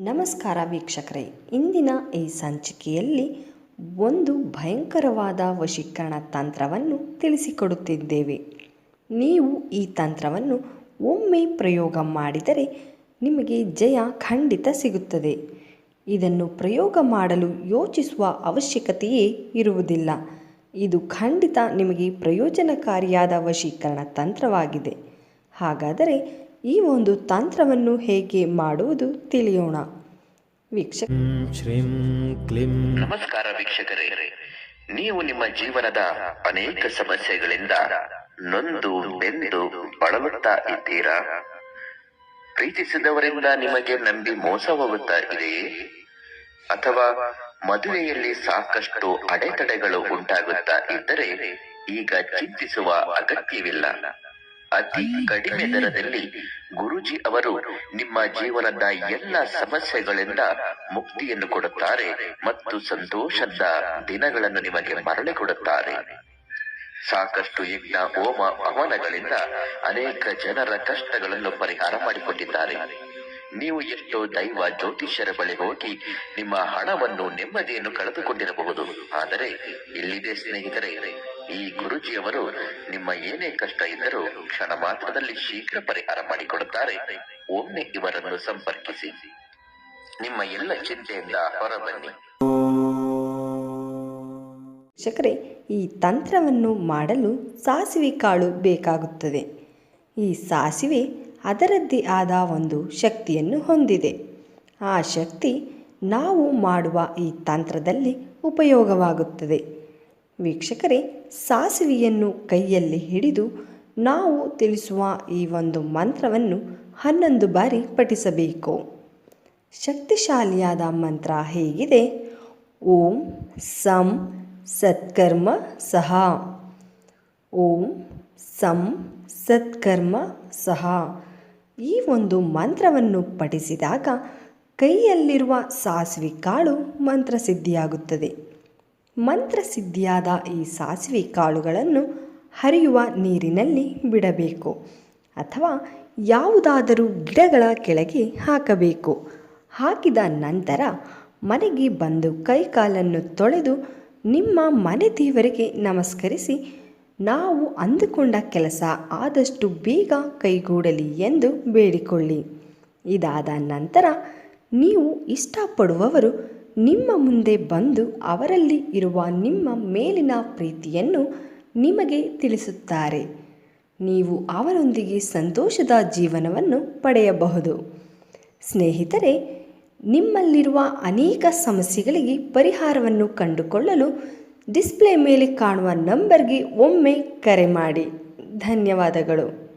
ನಮಸ್ಕಾರ ವೀಕ್ಷಕರೇ. ಇಂದಿನ ಈ ಸಂಚಿಕೆಯಲ್ಲಿ ಒಂದು ಭಯಂಕರವಾದ ವಶೀಕರಣ ತಂತ್ರವನ್ನು ತಿಳಿಸಿಕೊಡುತ್ತಿದ್ದೇವೆ. ನೀವು ಈ ತಂತ್ರವನ್ನು ಒಮ್ಮೆ ಪ್ರಯೋಗ ಮಾಡಿದರೆ ನಿಮಗೆ ಜಯ ಖಂಡಿತ ಸಿಗುತ್ತದೆ. ಇದನ್ನು ಪ್ರಯೋಗ ಮಾಡಲು ಯೋಚಿಸುವ ಅವಶ್ಯಕತೆಯೇ ಇರುವುದಿಲ್ಲ. ಇದು ಖಂಡಿತ ನಿಮಗೆ ಪ್ರಯೋಜನಕಾರಿಯಾದ ವಶೀಕರಣ ತಂತ್ರವಾಗಿದೆ. ಹಾಗಾದರೆ ಈ ಒಂದು ತಂತ್ರವನ್ನು ಹೇಗೆ ಮಾಡುವುದು ತಿಳಿಯೋಣ. ವೀಕ್ಷಕ ಂ ಶ್ರೀಂ ಕ್ಲಿಂ. ನಮಸ್ಕಾರ ವೀಕ್ಷಕರೇ. ನೀವು ನಿಮ್ಮ ಜೀವನದ ಅನೇಕ ಸಮಸ್ಯೆಗಳಿಂದ ನೊಂದು ಬೆಂದು ಬಳಲುತ್ತಾ ಇದ್ದೀರಾ? ಪ್ರೀತಿಸಿದವರಿಂದ ನಿಮಗೆ ನಂಬಿ ಮೋಸ ಹೋಗುತ್ತಾ ಇದೆಯೇ? ಅಥವಾ ಮದುವೆಯಲ್ಲಿ ಸಾಕಷ್ಟು ಅಡೆತಡೆಗಳು ಉಂಟಾಗುತ್ತಾ ಇದ್ದರೆ ಈಗ ಚಿಂತಿಸುವ ಅಗತ್ಯವಿಲ್ಲ. ಅತಿ ಕಡಿಮೆ ದರದಲ್ಲಿ ಗುರುಜಿ ಅವರು ನಿಮ್ಮ ಜೀವನದ ಎಲ್ಲ ಸಮಸ್ಯೆಗಳಿಂದ ಮುಕ್ತಿಯನ್ನು ಕೊಡುತ್ತಾರೆ ಮತ್ತು ಸಂತೋಷದ ದಿನಗಳನ್ನು ನಿಮಗೆ ಮರಳಿ ಕೊಡುತ್ತಾರೆ. ಸಾಕಷ್ಟು ಯಜ್ಞ, ಹೋಮ, ಹವನಗಳಿಂದ ಅನೇಕ ಜನರ ಕಷ್ಟಗಳನ್ನು ಪರಿಹಾರ ಮಾಡಿಕೊಂಡಿದ್ದಾರೆ ನೀವು ಎಷ್ಟೋ ದೈವ ಜ್ಯೋತಿಷ್ಯರ ಬಳಿ ಹೋಗಿ ನಿಮ್ಮ ಹಣವನ್ನು ನೆಮ್ಮದಿಯನ್ನು ಕಳೆದುಕೊಂಡಿರಬಹುದು. ಆದರೆ ಇಲ್ಲಿದೆ ಸ್ನೇಹಿತರೆ, ಈ ಗುರುಜಿಯವರು ನಿಮ್ಮ ಏನೇ ಕಷ್ಟ ಇದ್ದರೂ ಕ್ಷಣ ಮಾತ್ರದಲ್ಲಿ ಶೀಘ್ರ ಪರಿಹಾರ ಮಾಡಿಕೊಡುತ್ತಾರೆ. ಒಮ್ಮೆ ಇವರನ್ನು ಸಂಪರ್ಕಿಸಿ. ನಿಮ್ಮ ಎಲ್ಲ ಚಿಂತೆಯಿಂದ ಹೊರಬನ್ನಿ. ಶಕರೆ ಈ ತಂತ್ರವನ್ನು ಮಾಡಲು ಸಾಸಿವೆ ಕಾಳು ಬೇಕಾಗುತ್ತದೆ. ಈ ಸಾಸಿವೆ ಅದರದ್ದೇ ಆದ ಒಂದು ಶಕ್ತಿಯನ್ನು ಹೊಂದಿದೆ. ಆ ಶಕ್ತಿ ನಾವು ಮಾಡುವ ಈ ತಂತ್ರದಲ್ಲಿ ಉಪಯೋಗವಾಗುತ್ತದೆ. ವೀಕ್ಷಕರೇ, ಸಾಸಿವೆಯನ್ನು ಕೈಯಲ್ಲಿ ಹಿಡಿದು ನಾವು ತಿಳಿಸುವ ಈ ಒಂದು ಮಂತ್ರವನ್ನು ಹನ್ನೊಂದು ಬಾರಿ ಪಠಿಸಬೇಕು. ಶಕ್ತಿಶಾಲಿಯಾದ ಮಂತ್ರ ಹೇಗಿದೆ? ಓಂ ಸಂ ಸತ್ಕರ್ಮ ಸಹ. ಓಂ ಸಂ ಸತ್ಕರ್ಮ ಸಹ. ಈ ಒಂದು ಮಂತ್ರವನ್ನು ಪಠಿಸಿದಾಗ ಕೈಯಲ್ಲಿರುವ ಸಾಸಿವೆ ಕಾಳು ಮಂತ್ರಸಿದ್ಧಿಯಾಗುತ್ತದೆ. ಮಂತ್ರಸಿದ್ಧಿಯಾದ ಈ ಸಾಸಿವೆ ಕಾಳುಗಳನ್ನು ಹರಿಯುವ ನೀರಿನಲ್ಲಿ ಬಿಡಬೇಕು ಅಥವಾ ಯಾವುದಾದರೂ ಗಿಡಗಳ ಕೆಳಗೆ ಹಾಕಬೇಕು. ಹಾಕಿದ ನಂತರ ಮನೆಗೆ ಬಂದು ಕೈಕಾಲನ್ನು ತೊಳೆದು ನಿಮ್ಮ ಮನೆ ದೇವರಿಗೆ ನಮಸ್ಕರಿಸಿ, ನಾವು ಅಂದುಕೊಂಡ ಕೆಲಸ ಆದಷ್ಟು ಬೇಗ ಕೈಗೂಡಲಿ ಎಂದು ಬೇಡಿಕೊಳ್ಳಿ. ಇದಾದ ನಂತರ ನೀವು ಇಷ್ಟಪಡುವವರು ನಿಮ್ಮ ಮುಂದೆ ಬಂದು ಅವರಲ್ಲಿ ಇರುವ ನಿಮ್ಮ ಮೇಲಿನ ಪ್ರೀತಿಯನ್ನು ನಿಮಗೆ ತಿಳಿಸುತ್ತಾರೆ. ನೀವು ಅವರೊಂದಿಗೆ ಸಂತೋಷದ ಜೀವನವನ್ನು ಪಡೆಯಬಹುದು. ಸ್ನೇಹಿತರೆ, ನಿಮ್ಮಲ್ಲಿರುವ ಅನೇಕ ಸಮಸ್ಯೆಗಳಿಗೆ ಪರಿಹಾರವನ್ನು ಕಂಡುಕೊಳ್ಳಲು ಡಿಸ್ಪ್ಲೇ ಮೇಲೆ ಕಾಣುವ ನಂಬರ್ಗೆ ಒಮ್ಮೆ ಕರೆ ಮಾಡಿ. ಧನ್ಯವಾದಗಳು.